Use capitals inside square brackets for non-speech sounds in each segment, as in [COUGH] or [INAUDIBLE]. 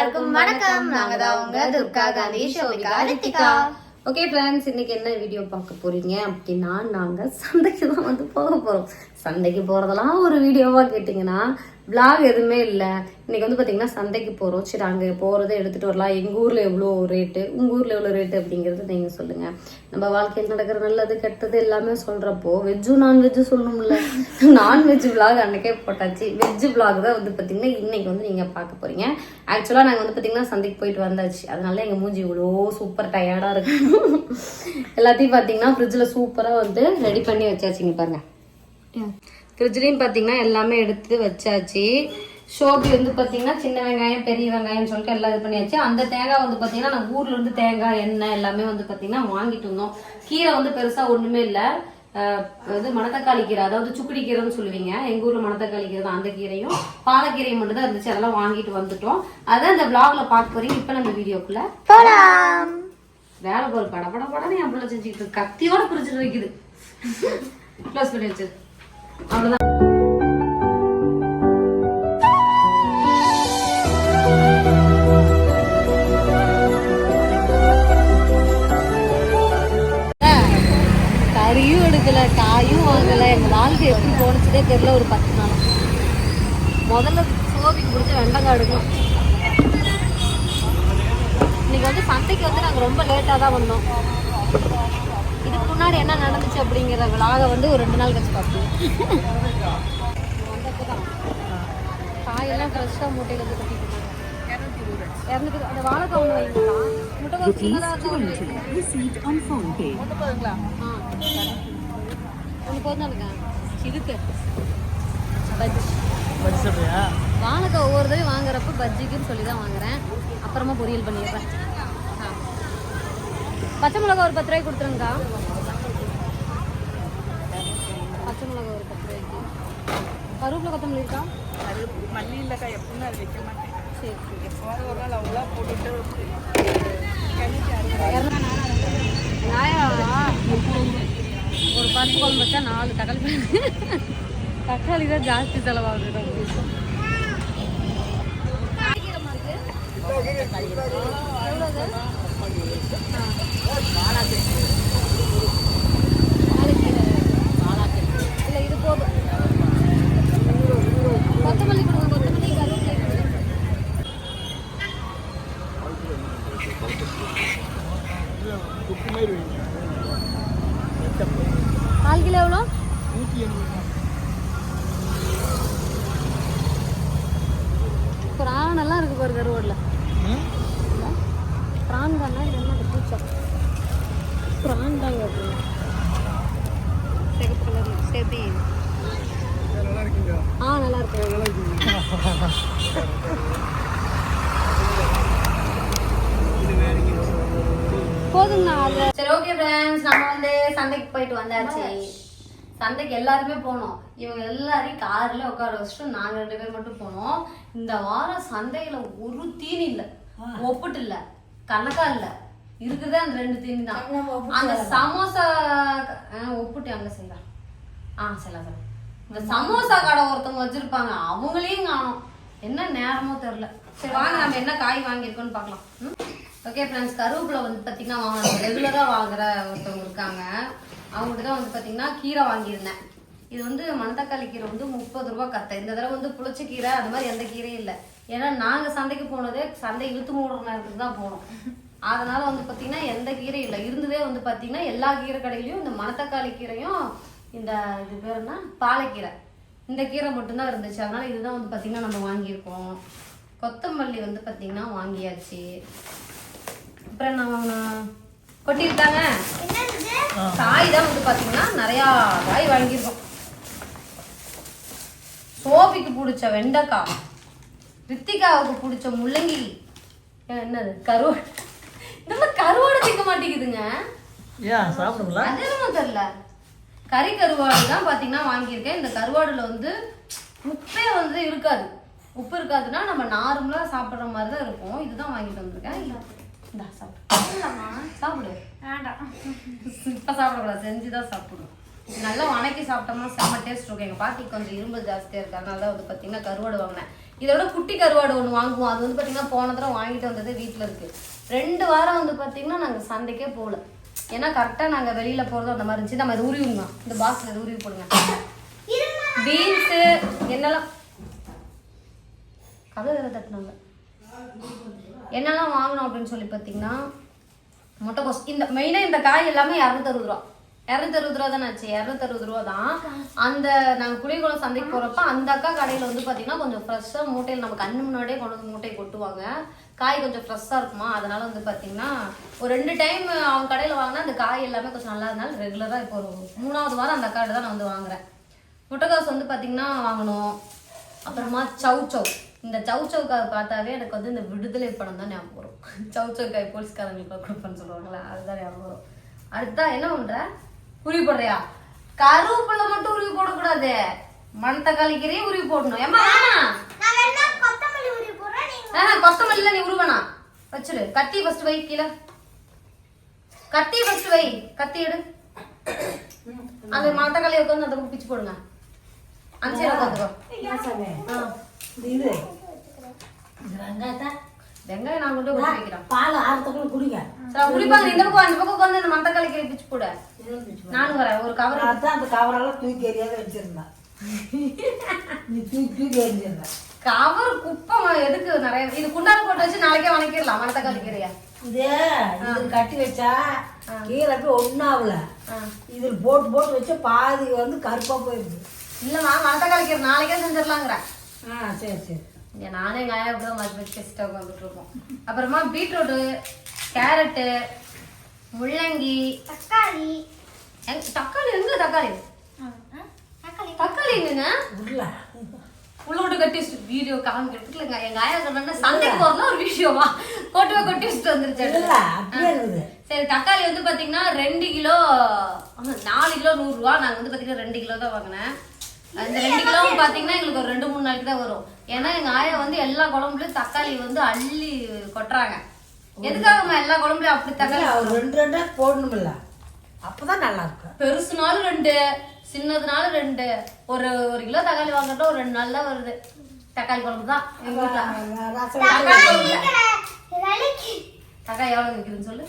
எல்லாருக்கும் வணக்கம். நாங்க தான் உங்க துர்கா காந்தி ஷோபிகா ரித்திகா. ஓகே ஃப்ரெண்ட்ஸ் இன்னைக்கு என்ன வீடியோ பார்க்க போறீங்க? அப்படின்னா நாங்க சந்தைக்கு தான் வந்து போக போறோம். சந்தைக்கு போறதெல்லாம் ஒரு வீடியோவா கேட்டிங்கன்னா vlog எதுவுமே இல்லை. இன்னைக்கு வந்து பார்த்திங்கன்னா சந்தைக்கு போகிறோம் சரி அங்கே போகிறத எடுத்துகிட்டு வரலாம். எங்கள் ஊரில் எவ்வளோ ரேட்டு உங்கள் ஊரில் எவ்வளோ ரேட்டு அப்படிங்கிறது நீங்கள் சொல்லுங்கள் நம்ம வாழ்க்கையில் நடக்கிற நல்லது கெட்டது எல்லாமே சொல்கிறப்போ வெஜ்ஜும் நான்வெஜ்ஜும் சொல்லணும்ல? [LAUGHS] நான்வெஜ் vlog அன்றைக்கே போட்டாச்சு. வெஜ் vlog தான் வந்து பார்த்திங்கன்னா இன்றைக்கி வந்து நீங்கள் பார்க்க போகிறீங்க ஆக்சுவலாக நாங்கள் வந்து பார்த்திங்கன்னா சந்தைக்கு போயிட்டு வந்தாச்சு. அதனால எங்கள் மூஞ்சி இவ்வளோ சூப்பர் டயர்டாக இருக்கு. [LAUGHS] எல்லாத்தையும் பார்த்தீங்கன்னா ஃப்ரிட்ஜில் சூப்பராக வந்து ரெடி பண்ணி வச்சாச்சுங்க பாருங்கள் ஃப்ரிட்ஜ்லேயும் பார்த்தீங்கன்னா எல்லாமே எடுத்து வச்சாச்சு. ஷோபி வந்து பார்த்தீங்கன்னா சின்ன வெங்காயம் பெரிய வெங்காயம்னு சொல்லிட்டு எல்லாம் இது பண்ணியாச்சு. அந்த தேங்காய் வந்து பார்த்தீங்கன்னா நான் ஊர்ல இருந்து தேங்காய் எண்ணெய் எல்லாமே வந்து பார்த்தீங்கன்னா வாங்கிட்டு வந்தோம். கீரை வந்து பெருசாக ஒன்றுமே இல்லை. இது மணத்தக்காளி கீரை அதாவது சுக்குடி கீரைன்னு சொல்லுவீங்க. எங்க ஊர்ல மணத்தக்காளி கீரை தான் அந்த கீரையும். பாலக்கீரையும் மட்டும் தான் இருந்துச்சு. அதெல்லாம் வாங்கிட்டு வந்துட்டோம். அதான் இந்த vlogல பார்க்க போறீங்க. இப்போ நம்ம வீடியோக்குள்ள வேலை போற பட பட படன்னு என் பிள்ளை செஞ்சுக்கிட்டு. கத்தியோட பிடிச்சிட்டு வைக்குது க்ளோஸ் பண்ணி வச்சிரு. கறியும் எடுக்கல காயும் வாங்கல. எங்க வாழ்க்கை எப்படி போனுச்சுதே தெரியல ஒரு பத்து நாள். முதல்ல சோபிக்கு பிடிச்ச வெண்டங்காய் எடுக்கணும். இன்னைக்கு வந்து சந்தைக்கு வந்து நாங்கள் ரொம்ப லேட்டாக தான் வந்தோம். முன்னாடி என்ன நடந்துச்சு அப்படிங்கிற விலாக வந்து ஒரு ரெண்டு நாள் கழிச்சு பார்ப்போம். காயெல்லாம் ஃப்ரெஷ்ஷாக மூட்டையில் வந்து கட்டிட்டு இருக்காங்க. இரநூத்தி அந்த வாழைக்காய் ஒன்று வைங்களா ஆ. ஒன்று போதும் இருக்கேன் இதுக்கு பஜ்ஜி வாழைக்காய் ஒவ்வொரு தடவை வாங்குறப்ப பஜ்ஜிக்குன்னு சொல்லி தான் வாங்குறேன். அப்புறமா பொரியல் பண்ணிடுறேன். பச்சை மிளகா ஒரு பத்து ரூபாய்க்கு கொடுத்துருங்கக்கா. பச்சை மிளகா ஒரு பத்து ரூபாய்க்கு. கருவேப்பிலை கொத்தமல்லி இருக்கா? மல்லி இல்லக்கா எப்பவுமே அது வைக்க மாட்டேன். சரி சரி. எப்போது ஒரு நாள் அவங்களா போட்டுட்டு ஒரு பருப்பு குழம்பு வச்சா நாலு தக்காளி. தக்காளி தான் ஜாஸ்தி செலவாகுது நம்மளுக்கு. கால் கிலோ எவ்வளோ? பிரான் எல்லாம் இருக்கு பாரு கருவாடில். பிரான் பூச்சம் பிரான் தாங்க அது சிகப்பு கலர் சேர்த்தி. ஆ நல்லா இருக்கு போதுங்கண்ணா அது. சரி ஓகே ஃப்ரெண்ட்ஸ் நம்ம வந்து சந்தைக்கு போயிட்டு வந்தாச்சு. சந்தைக்கு எல்லாருமே போனோம். இவங்க எல்லாரையும் கார்ல உட்கார வச்சுட்டு நாங்க ரெண்டு பேர் மட்டும் போனோம். இந்த வாரம் சந்தையில ஒரு தீனி இல்ல. ஒப்பிட்டு இல்ல. கணக்கா இல்ல. இருக்குதே அந்த ரெண்டு தீனி. தான் அந்த சமோசா ஒப்பிட்டு அங்க செய்யலாம் ஆ செய்யலாம் செய்யலாம் இந்த சமோசா கடை ஒருத்தவங்க வச்சிருப்பாங்க அவங்களையும் காணோம். என்ன நேரமோ தெரியல. சரி வாங்க நம்ம என்ன காய் வாங்கியிருக்கோம்னு பார்க்கலாம். ஓகே ஃப்ரெண்ட்ஸ் கருவேப்பிலை வந்து பார்த்தீங்கன்னா வாங்க ரெகுலராக வாங்குற ஒருத்தவங்க இருக்காங்க. அவங்ககிட்ட தான் வந்து பார்த்தீங்கன்னா கீரை வாங்கியிருந்தேன். இது வந்து மணத்தக்காளி கீரை வந்து முப்பது ரூபா கத்தை இந்த தடவை வந்து புளிச்ச கீரை அது மாதிரி எந்த கீரையும் இல்லை. ஏன்னா நாங்கள் சந்தைக்கு போனதே சந்தை இழுத்து மூடுற நேரத்துக்கு தான் போனோம். அதனால வந்து பார்த்தீங்கன்னா எந்த கீரையும் இல்லை. இருந்ததே வந்து பார்த்தீங்கன்னா எல்லா கீரை கடையிலையும் இந்த மணத்தக்காளி கீரையும் இந்த இது பேர் என்ன? பாலைக்கீரை. இந்த கீரை மட்டும்தான் இருந்துச்சு. அதனால இதுதான் வந்து பார்த்தீங்கன்னா நம்ம வாங்கியிருக்கோம். கொத்தமல்லி வந்து பார்த்தீங்கன்னா வாங்கியாச்சு. அப்புறம் என்ன வாங்கினோம் கொட்டியிருக்காங்க. காய் தான் வந்து பார்த்தீங்கன்னா நிறையா காய் வாங்கியிருக்கோம். சோபிக்கு பிடிச்ச வெண்டைக்காய் ரித்திகாவுக்கு பிடிச்ச முள்ளங்கி என்னது? கருவாடு நம்ம கருவாடு திக்க மாட்டேங்குதுங்க. ஏன் சாப்பிடுங்களா அது என்னமோ தெரியல. கறி கருவாடு தான் பார்த்தீங்கன்னா வாங்கியிருக்கேன். இந்த கருவாடுல வந்து உப்பே வந்து இருக்காது. உப்பு இருக்காதுன்னா நம்ம நார்மலாக சாப்பிட்ற மாதிரி தான் இருக்கும். இதுதான் வாங்கிட்டு வந்திருக்கேன். இந்தா சாப்பிடு. சாப்பிடு. வேண்டாம். இப்போ சாப்பிடக்கூடாது. செஞ்சு தான் சாப்பிடணும் நல்லா வணக்கி சாப்பிட்டோம்னா செம்ம டேஸ்ட் இருக்கும். எங்கள் பாட்டி கொஞ்சம் இரும்பு ஜாஸ்தியாக இருக்கு அதனால தான் வந்து பார்த்தீங்கன்னா கருவாடு வாங்கினேன். இதோட குட்டி கருவாடு ஒன்று வாங்குவோம். அது வந்து பார்த்தீங்கன்னா போன தடவை வாங்கிட்டு வந்தது வீட்டில் இருக்கு. ரெண்டு வாரம் வந்து பார்த்தீங்கன்னா நாங்கள் சந்தைக்கே போகல. ஏன்னா கரெக்டாக நாங்கள் வெளியில் போகிறதும் அந்த மாதிரி இருந்துச்சு. நம்ம இது உருவிங்க இந்த பாக்ஸில் இது உருவி போடுங்க. பீன்ஸு என்னெல்லாம்? கதை வேறு தட்டினாங்க. என்னெல்லாம் வாங்கணும் அப்படின்னு சொல்லி பார்த்தீங்கன்னா முட்டைக்கோஸ் இந்த மெயினாக இந்த காய் எல்லாமே இரநூத்தறுபது ரூபா. இரநூத்தறுபது ரூபா தானே ஆச்சு. இரநூத்தறுபது ரூபா தான். அந்த நாங்கள் புளியகுளம் சந்தைக்கு போகிறப்ப அந்த அக்கா கடையில் வந்து பார்த்தீங்கன்னா கொஞ்சம் ஃப்ரெஷ்ஷாக மூட்டையில் நம்ம கண்ணு முன்னாடியே கொண்டு வந்து மூட்டையை கொட்டுவாங்க. காய் கொஞ்சம் ஃப்ரெஷ்ஷாக இருக்குமா? அதனால வந்து பார்த்தீங்கன்னா ஒரு ரெண்டு டைம் அவங்க கடையில் வாங்கினா அந்த காய் எல்லாமே கொஞ்சம் நல்லா இருந்தாலும் ரெகுலராக இப்போ ஒரு மூணாவது வாரம் அந்த அக்கா தான் நான் வந்து வாங்குறேன். முட்டைக்காசு வந்து பார்த்தீங்கன்னா வாங்கணும். அப்புறமா சவு சவு இந்த சவு சவுக்காய் பார்த்தாவே எனக்கு வந்து இந்த விடுதலை படம் தான் ஞாபகம் வரும். [LAUGHS] சவு சவுக்காய் போலீஸ்காரங்களுக்கு கொடுப்பேன்னு சொல்லுவாங்களே அதுதான் ஞாபகம் வரும். அடுத்தா என்ன பண்ணுற உருவி போடுறியா? கருவேப்பிலை மட்டும் உருவி போடக்கூடாது. மணத்தக்காளி கீரையும் உருவி போடணும். ஏமா நான் வேணா கொத்தமல்லி உருவி போடுறேன் நீங்க ஆஹ் கொத்தமல்லில நீ உருவனா வச்சிடு கத்தி ஃபர்ஸ்ட் வை கீழே. கத்தி ஃபர்ஸ்ட் வை. கத்தி எடு. அந்த மணத்தக்காளி உட்காந்து அந்த பிச்சு போடுங்க. சைடு உட்காந்துக்கோ வெங்காயம் நான் கொண்டு பால் ஆறுறதுக்குள்ள குடிங்க. சரி இந்த பக்கம் அந்த பக்கம் உட்காந்து அந்த மணத்தக்காளி கீரை பிச்சு போடு. நானும் வரேன். ஒரு கவர் அதான் அந்த கவரெல்லாம் தூக்கி எறியாத வச்சிருந்தேன். நீ தூக்கி தூக்கி எறிஞ்சிருந்த கவர் குப்பை ம- எதுக்கு நிறைய இது குண்டான போட்டு வச்சு நாளைக்கே வணக்கிடலாம். மணத்தக்காளி கீரையா இது இது கட்டி வச்சா கீரை போய் ஒன்றாகல இதில் போட்டு போட்டு வச்சா பாதி வந்து கருப்பா போயிடுது. இல்லம்மா மணத்தக்காளி கீரை நாளைக்கே செஞ்சிடலாங்கிறேன். ஆ சரி சரி. இங்க நானே எங்க ஆயா கூட மாற்றி வச்சு டெஸ்ட்டாக உட்காந்துட்டு இருக்கோம். அப்புறமா பீட்ரூட்டு கேரட்டு முள்ளங்கி தக்காளி. தக்காளி எங்க தக்காளி? தக்காளி. தக்காளி எங்கங்க உருளை. உள்ள கட்டி வச்சுட்டு வீடியோ காமிக்கிறதுக்கு எங்க எங்க ஆயா சொன்னா சந்தைக்கு போறதுல ஒரு விஷயமா கொட்டுவை கொட்டி வச்சுட்டு வந்துருச்சு சரி தக்காளி வந்து பாத்தீங்கன்னா ரெண்டு கிலோ நாலு கிலோ நூறு ரூபா. நாங்க வந்து பாத்தீங்கன்னா ரெண்டு கிலோ தான் வாங்கினேன். அந்த ரெண்டு கிலோ பாத்தீங்கன்னா எங்களுக்கு ஒரு ரெண்டு மூணு நாளைக்கு தான் வரும். ஏன்னா எங்க ஆயா வந்து எல்லா குழம்புலயும் தக்காளி வந்து அள்ளி கொட்டுறாங்க. எதுக்காகம்மா எல்லா குழம்புலயும் அப்படி தக்காளி ரெண்டு ரெண்டா போடணுமில்ல அப்பதான் நல்லா இருக்கும். பெருசுனாலும் ரெண்டு. சின்னதுனாலும் ரெண்டு. ஒரு ஒரு கிலோ தக்காளி வாங்கிட்டா ஒரு ரெண்டு நாள் தான் வருது. தக்காளி குழம்பு தான் எங்க வீட்டுல தக்காளி எவ்வளவு விற்குதுன்னு சொல்லு.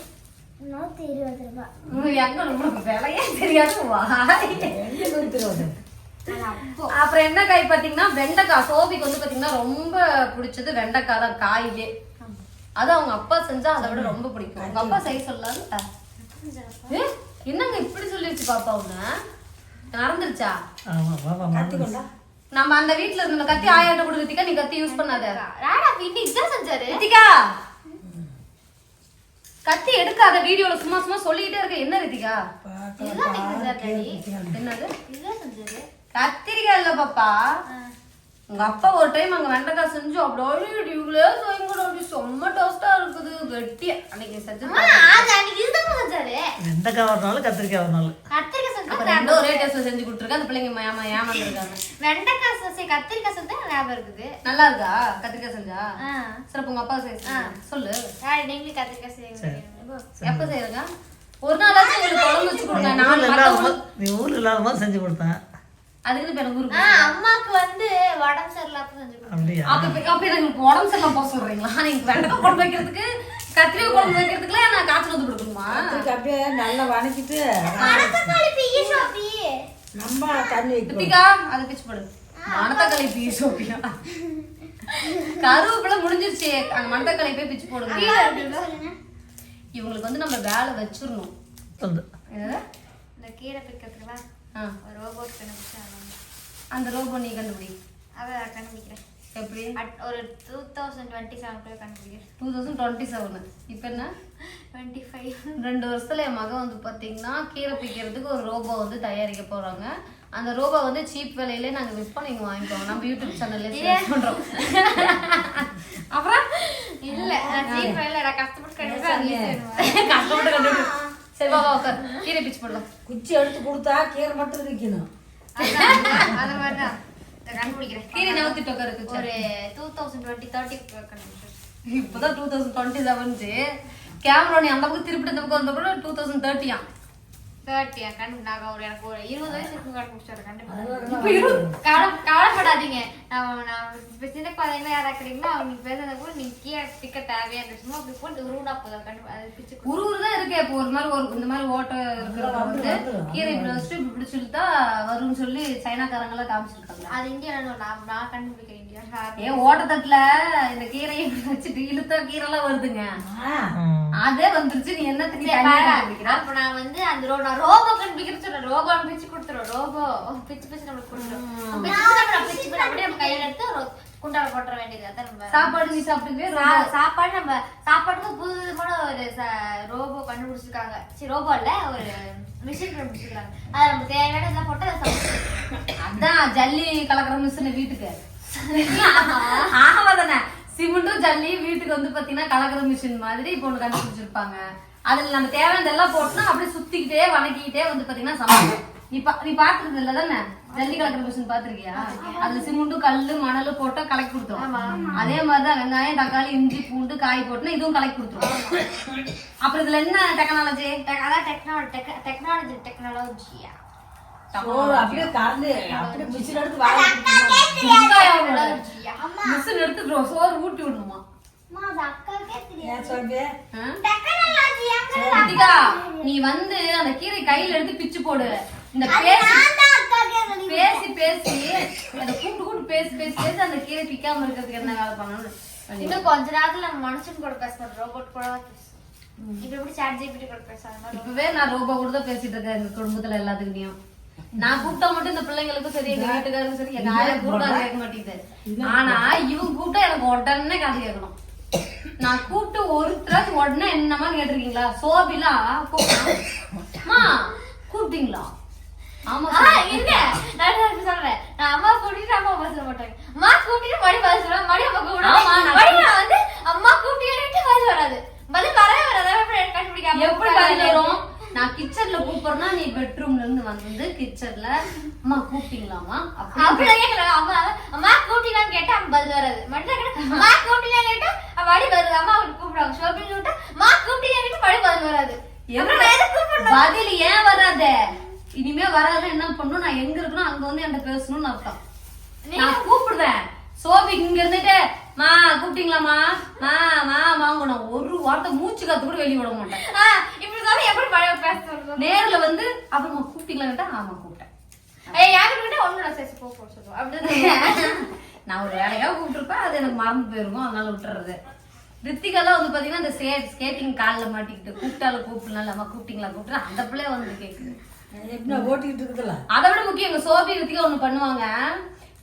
நூத்தி இருபது ரூபாய் உம், எங்க உங்களுக்கு விலையே தெரியாது வாய். ரெண்டு நூற்றி இருபது அப்புறம் என்ன காய் பாத்தீங்கன்னா வெண்டைக்காய். சோபிக்கு வந்து பாத்தீங்கன்னா ரொம்ப பிடிச்சது வெண்டைக்காய் தான் காயிலே அது அவங்க அப்பா செஞ்சா அதை விட ரொம்ப பிடிக்கும். உங்க அப்பா செய்ய சொல்லல என்னங்க இப்படி சொல்லிருச்சு பாப்பா உன்ன? நடந்துருச்சா ஆமா பாப்பா கத்தி கொண்டா நம்ம அந்த வீட்ல இருந்த கத்தி ஆயாட்ட கொடுக்கறதுக்கா நீ கத்தி யூஸ் பண்ணாத. ராடா இன்னைக்கு இதான் செஞ்சாரு? ரித்திகா கத்தி எடுக்காத வீடியோல சும்மா சும்மா சொல்லிக்கிட்டே இருக்க. என்ன ரித்திகா என்னது? கத்திரிக்காய் இல்ல பாப்பா. உங்க அப்பா ஒரு டைம் அங்க வெண்டைக்காய் செஞ்சு அப்படியே இவ்வளோ கூட அப்படி செம்ம டோஸ்டா இருக்குது. வெட்டியா அன்னைக்கு செஞ்சு அம்மா, அது அன்னைக்கு இதுதான் செஞ்சாரு. வெண்டைக்காய் ஒரு நாள் கத்திரிக்காய் ஒரு நாள் கத்திரிக்காய் ஒரே டேஸ்ட்ல செஞ்சு கொடுத்துருக்கேன் அந்த பிள்ளைங்க ஏமா ஏமாந்துருக்காங்க வெண்டைக்காய் சசி கத்திரிக்காய் செஞ்சா ஞாபகம் இருக்குது. நல்லா இருக்கா? கத்திரிக்காய் செஞ்சா? அப்ப உங்க அப்பா செய்ய சொல்லு. நீங்களும் கத்திரிக்காய் செய்யுங்க எப்ப செய்யறங்க? ஒரு நாளாச்சும் ஒரு குழம்பு வச்சு கொடுங்க. நான் ஊர்ல இல்லாத செஞ்சு கொடுத்தேன். அதுக்கு எனக்கு ஊருக்கு அம்மாக்கு வந்து உடம்பு சரியில்லாத செஞ்சு. அப்படியா? அப்ப எனக்கு உடம்பு சரியில்லாம போக சொல்றீங்களா? நீங்க வெண்டைக்காய் குழம்பு வைக்கிறதுக்கு கத்திரிக்காய் குழம்பு வைக்கிறதுக்குலாம் நான் காய்ச்சல் வந்து கொடுக்கணுமா? அப்படியே நல்லா வணக்கிட்டு நம்ம தண்ணி அதை பிச்சு போடு. மணத்தக்காளி பீ சோப்பியா கருவேப்பிலை முடிஞ்சிருச்சு. அந்த மணத்தக்காளி போய் பிச்சு போடுங்க. இவங்களுக்கு வந்து நம்ம வேலை வச்சிடணும்? இந்த கீரை ஒரு ரோபோட் கண்டுபிடிச்சா அந்த ரோபோ நீ கண்டுபிடி. அதை கண்டுபிடிக்கிறேன். எப்படி? ஒரு டூ தௌசண்ட் டுவெண்ட்டி செவனுக்குள்ள கண்டுபிடிக்கிறேன். டூ தௌசண்ட் டுவெண்ட்டி செவன் இப்போ என்ன? டுவெண்ட்டி ஃபைவ் ரெண்டு வருஷத்துல என் மகன் வந்து பாத்தீங்கன்னா கீரை பிக்கிறதுக்கு ஒரு ரோபோ வந்து தயாரிக்க போறாங்க. அந்த ரோபோ வந்து சீப் விலையிலே நாங்க விற்போம் நீங்க வாங்கிக்கோங்க நம்ம யூடியூப் சேனல்ல சேல் பண்றோம். அப்புறம்? இல்ல ஃபைவ்ல நான் கஷ்டப்பட்டு கண்டுபிடிச்சேன். கஷ்டப்பட்டு கண்டுபிடி சரி வா வா உட்கார் கீரை பிச்சு போடலாம். குச்சி எடுத்து கொடுத்தா கீரை மட்டும் நிற்கணும் அந்த மாதிரி தான் கண்டுபிடிக்கிறேன் கீரை நவத்திட்டு உட்காருக்கு ஒரு டூ தௌசண்ட் டுவெண்ட்டி தேர்ட்டி கண்டுபிடிச்சேன் இப்போதான் டூ தௌசண்ட் டுவெண்ட்டி செவன்ச்சு கேமரா நீ அந்த பக்கம் திருப்பி இந்த பக்கம் வந்த கூட டூ தௌசண்ட் தேர்ட்டியா தேர்ட்டியா நாங்க ஒரு எனக்கு ஒரு இருபது வயசு இருக்கும் கண்டுபிடிச்சாரு கண்டிப்பா. இப்ப இரு. கவலை- கவலைப்படாதீங்க. நான் சின்ன குழந்தைங்க யாரா கிடைக்குங்களா அவங்க பேசுறத கூட நீங்க கீழே பிக்க தேவையா சும்மா அப்படி போட்டு உருவா போதும். கண்டிப்பா. அது பிச்சு கொடு. உருவுரு தான் இருக்கு. இப்போ ஒரு மாதிரி ஒரு இந்த மாதிரி ஓட்டை இருக்கிறத வந்து கீரை இப்படி வச்சுட்டு இப்படி பிடிச்சிட்டு வரும்னு சொல்லி சைனாக்காரங்களாம் காமிச்சிருக்காங்க. அது இந்தியா நான் நான் கண்டுபிடிக்கிறேன் ஏன் ஓட்டத்தட்டுல இந்த கீரையை இப்படி வச்சுட்டு இழுத்தா கீரைலாம் வருதுங்க. அதே வந்துருச்சு நீ. கண்டுபிடிக்கிற? அப்ப நான் வந்து அந்த ரோ நான் ரோபோ கண்டுபிடிக்கிறேன்னு சொல்றேன். ரோபோ பிச்சு கொடுத்துரும். ரோபோ பிச்சு பிச்சு நம்மளுக்கு கொடுத்துரும். பிச்சு பிச்சு அப்படியே நம்ம கையில எடுத்து குண்டால போட்டுற வேண்டியது. அதான் நம்ம சாப்பாடு நீ சாப்பிட்டுக்கவே சா- சாப்பாடு நம்ம சாப்பாட்டுக்கு புது விதமான ஒரு ச- ரோபோ கண்டுபிடிச்சிருக்காங்க. சரி ரோபோ இல்ல ஒரு மிஷின் கண்டுபிடிச்சிருக்காங்க. அதை நம்ம தேவையான இதெல்லாம் போட்டு அதை சாப்பிட்டு அதான் ஜல்லி கலக்கிற மிஷின் வீட்டுக்கு. ஆமா. தானே சிமெண்ட்டும் ஜல்லியும் வீட்டுக்கு வந்து பாத்தீங்கன்னா கலக்கிற மிஷின் மாதிரி இப்போ ஒண்ணு கண்டுபிடிச்சிருப்பாங்க. அதுல நம்ம தேவையானதெல்லாம் போட்டோம்னா அப்படியே சுத்திக்கிட்டே வணக்கிக்கிட்டே வந்து பாத்தீங்கன்னா சமைக்கும் நீ பா நீ பாத்துருது இல்ல தானே? ஜல்லி கலக்கிற மிஷின் பாத்திருக்கியா? அதுல சிமெண்ட்டும் கல்லு மணல் போட்டா கலக்கி கொடுத்துரும். அதே மாதிரிதான் வெங்காயம் தக்காளி இஞ்சி பூண்டு காய் போட்டுனா இதுவும் கலக்கி கொடுத்துரும். அப்புறம் இதுல என்ன டெக்னாலஜி டெக்- அதான் டெக்னாலஜி டெக்னாலஜி டெக்னாலஜியா சோறு அப்படியே கறந்து அப்படியே மிஷின் எடுத்து மிஷின் எடுத்து சோறு ஊட்டி விடணுமா? நீ வந்து அந்த கீரை கையில எடுத்து பிச்சு போடு. இந்த பேசி பேசி பேசி அந்த கூட்டு கூட்டு பேசி பேசி பேசி அந்த கீரை பிக்காம இருக்கிறதுக்கு என்ன வேலை பண்ணணும் இன்னும் கொஞ்ச நேரத்துல நம்ம மனுஷன் கூட பேச மாட்டோம் ரோபோட் கூட பேசும் இப்ப எப்படி சாட் ஜிபிடி கூட பேசாத மாதிரி இப்பவே நான் ரோபோ கூட தான் பேசிட்டு இருக்கேன் எங்க குடும்பத்துல எல்லாத்துக்கிட்டையும். நான் கூப்பிட்டா மட்டும் இந்த பிள்ளைங்களுக்கும் சரி எங்க வீட்டுக்காரரும் சரி எங்க ஆயா கூப்பிட்டா கேட்க மாட்டேங்குது ஆனா இவங்க கூப்பிட்டா எனக்கு உடனே காது கேட்கணும் நான் கூப்பிட்டு ஒருத்தராச்சும் உடனே என்னமா கேட்டிருக்கீங்களா கூப்பிட்டா கூப்பிட்டீங்களா ஆமா. நான் இப்ப சொல்றேன். நான் அம்மா கூப்பிட்டுட்டு அம்மா சொல்ல மாட்டாங்க. அம்மா மறுபடியும் பதில் சொல்லுவாங்க. மறுபடியும் அம்மா நான் நான் வந்து அம்மா பதில் வராது. பதில் வரவே வராது. எப்படி வரும் நான் கிச்சன்ல கூப்பிடுறேன்னா நீ பெட்ரூம்ல இருந்து வந்து கிச்சன்ல அம்மா கூப்பிட்டீங்களாமா அப்படி கேட்கல. அம்மா அம்மா கூப்பிட்டீங்களான்னு கேட்டா பதில் வராது. மட்டும் [LAUGHS] அம்மா கூப்பிட்டீங்களான்னு கேட்டா அவ மறுபடியும் வருது. அம்மா அவளுக்கு கூப்பிடுவாங்க. ஷோபின்னு விட்டா, அம்மா கூப்பிட்டீங்கன்னு கேட்டா பதில் வராது. பதில் ஏன் வராத இனிமே வராதுன்னா என்ன பண்ணணும் நான் எங்க இருக்கணும் அங்க வந்து என்கிட்ட பேசணும்னு அர்த்தம் நான் கூப்பிடுவேன் சோபி இங்க இருந்துட்டு மா கூப்பிட்டீங்களாமா மா மா வாங்கணும் ஒரு வார்த்தை மூச்சு காத்து கூட வெளிய விட மாட்டேன். இப்படி எப்படி பழைய பேச சொல்றது? நேர்ல வந்து அப்புறமா கூப்பிட்டீங்களான்ட்டா ஆமா கூப்பிட்டேன். ஏய், கிட்ட சொல்லுவோம். அப்படிதான் நான் ஒரு வேலையாக கூப்பிட்டுருப்பேன். அது எனக்கு மறந்து போயிருக்கும். அதனால விட்டுறது. ரித்திகாலாம் வந்து பாத்தீங்கன்னா இந்த ஸ்கே ஸ்கேட்டிங் காலில் மாட்டிக்கிட்டு கூப்பிட்டாலும் கூப்பிடலாம் அம்மா கூப்பிட்டீங்களா கூப்பிட்டு அந்த பிள்ளைய வந்து நான் ஓட்டிக்கிட்டு இருக்குதுல்ல? அதை விட முக்கியம் எங்க சோபி ரித்திகா ஒண்ணு பண்ணுவாங்க.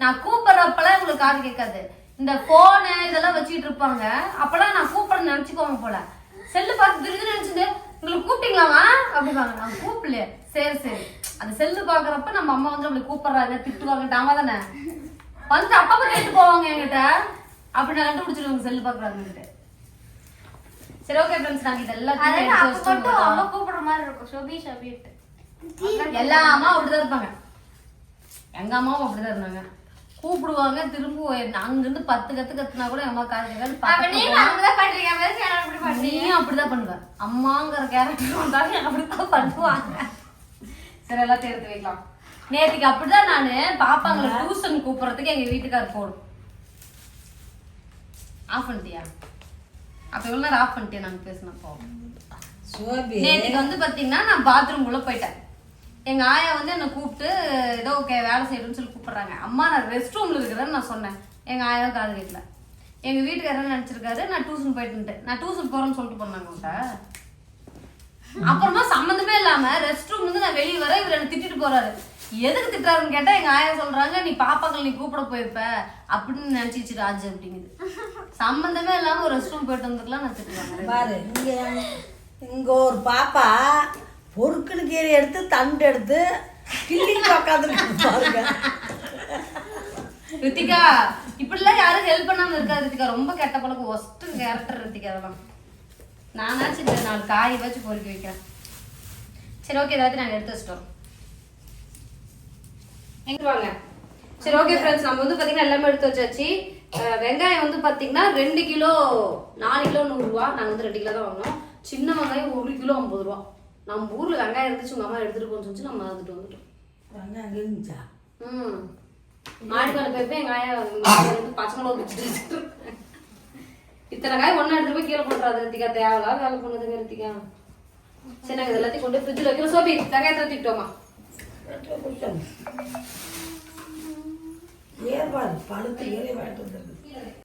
நான் கூப்பிடுறப்பெல்லாம் உங்களுக்கு காது கேட்காது. இந்த போனு இதெல்லாம் வச்சுட்டு இருப்பாங்க. அப்பெல்லாம் நான் கூப்பிட நினைச்சுக்கோங்க போல. செல்லு பார்த்து திருது நினைச்சுட்டு உங்களுக்கு கூப்பிட்டீங்களாமா அப்படிப்பாங்க நான் கூப்பிடல சரி சரி. அந்த செல்லு பாக்குறப்ப நம்ம அம்மா வந்து நம்மளை கூப்பிடுறாங்க திட்டுவாங்க ஆமா தானே. வந்து அப்பா கேட்டு போவாங்க என்கிட்ட. அப்படி நான் கண்டுபிடிச்சிருவாங்க செல்லு பாக்குறாங்க சரி ஓகே ஃப்ரெண்ட்ஸ் நாங்க இது அதாவது அப்ப மட்டும் அம்மா கூப்பிடுற மாதிரி இருக்கும். ஷோபி ஷோபிட்டு எல்லா அம்மாவும் அப்படிதான் இருப்பாங்க. எங்க அம்மாவும் அப்படிதான் இருந்தாங்க. கூப்பிடுவாங்க திரும்ப அங்கிருந்து பத்து கத்து கத்துனா கூட அம்மா காது கேட்காது நான் நீயும் அப்படிதான் பண்ணுவ. அம்மாங்கிற கேரக்டர் வந்தாலும் அப்படித்தான் பண்ணுவாங்க. சரி எல்லாத்தையும் எடுத்து வைக்கலாம். நேத்துக்கு அப்படிதான் நானு பாப்பாங்களை டியூஷன் கூப்பிடுறதுக்கு எங்க வீட்டுக்காரர் போடும் ஆஃப் பண்ணிட்டியா? அப்ப இவ்வளவு நேரம் ஆஃப் பண்ணிட்டியா? நாங்க பேசினப்போ. நேற்றுக்கு வந்து பாத்தீங்கன்னா நான் பாத்ரூம் உள்ள போயிட்டேன். எங்க ஆயா வந்து என்னை கூப்பிட்டு ஏதோ ஓகே வேலை செய்யணும்னு சொல்லி கூப்பிடுறாங்க. அம்மா நான் ரெஸ்ட் ரூம்ல இருக்கிறேன்னு நான் சொன்னேன். எங்க ஆயா காது கேட்கல. எங்க வீட்டுக்காரர் நினைச்சிருக்காரு? நான் டியூஷன் போயிட்டு நான் டியூஷன் போறேன்னு சொல்லிட்டு போனாங்க உங்கள்கிட்ட அப்புறமா சம்மந்தமே இல்லாம ரெஸ்ட் ரூம்ல இருந்து நான் வெளியே வர இவர் என்ன திட்டிட்டு போறாரு. எதுக்கு திட்டாருன்னு கேட்டா எங்க ஆயா சொல்றாங்க நீ பாப்பாக்கள் நீ கூப்பிட போயிருப்ப அப்படின்னு நினைச்சிச்சு ராஜ் அப்படிங்குது. சம்மந்தமே இல்லாம ஒரு ரெஸ்ட் ரூம் போயிட்டு வந்துக்கலாம் நான் திட்டுவாங்க பாரு இங்க இங்க ஒரு பாப்பா பொருட்களுக்கு கீரை எடுத்து தண்டு எடுத்து கிள்ளி உட்காந்துருக்கு பாருங்க ரித்திகா இப்படிலாம் யாரும் ஹெல்ப் பண்ணாம இருக்காது ரித்திகா. ரொம்ப கெட்ட பழக்கம். ஒஸ்ட் கேரக்டர் ரித்திகா அதெல்லாம். நானாச்சும் இந்த நாலு காய் வச்சு பொறுக்கி வைக்கிறேன். சரி ஓகே ஏதாவது நாங்கள் எடுத்து வச்சிட்டோம். எங்க வாங்க. சரி ஓகே ஃப்ரெண்ட்ஸ் நம்ம வந்து பார்த்தீங்கன்னா எல்லாமே எடுத்து வச்சாச்சு. வெங்காயம் வந்து பார்த்தீங்கன்னா ரெண்டு கிலோ நாலு கிலோ நூறுரூவா நாங்கள் வந்து ரெண்டு கிலோ தான் வாங்கினோம். சின்ன வெங்காயம் ஒரு கிலோ ஐம்பது ரூபா. நம்ம ஊர்ல வெங்காயம் இருந்துச்சு உங்க அம்மா எடுத்துட்டு போன்னு சொல்லிச்சு நம்ம மறந்துட்டு வந்துட்டோம். வெங்காயம் அங்கே இருந்துச்சா? ம். மாடிக்கான போய் வெங்காயம் பச்சை மிளகு வச்சுட்டு இத்தனை காய் ஒண்ணா எடுத்துட்டு போய் கீழே போட்டுறாது ரித்திகா. தேவையா வேலை பண்ணுதுங்க ரித்திகா. சரி நாங்க இது எல்லாத்தையும் கொண்டு ஃப்ரிட்ஜில் வைக்கிறோம். சோபி வெங்காயத்தை ஊற்றிக்கிட்டோமா ஏற்பாடு பழுத்து வேட்டு வந்துருக்கு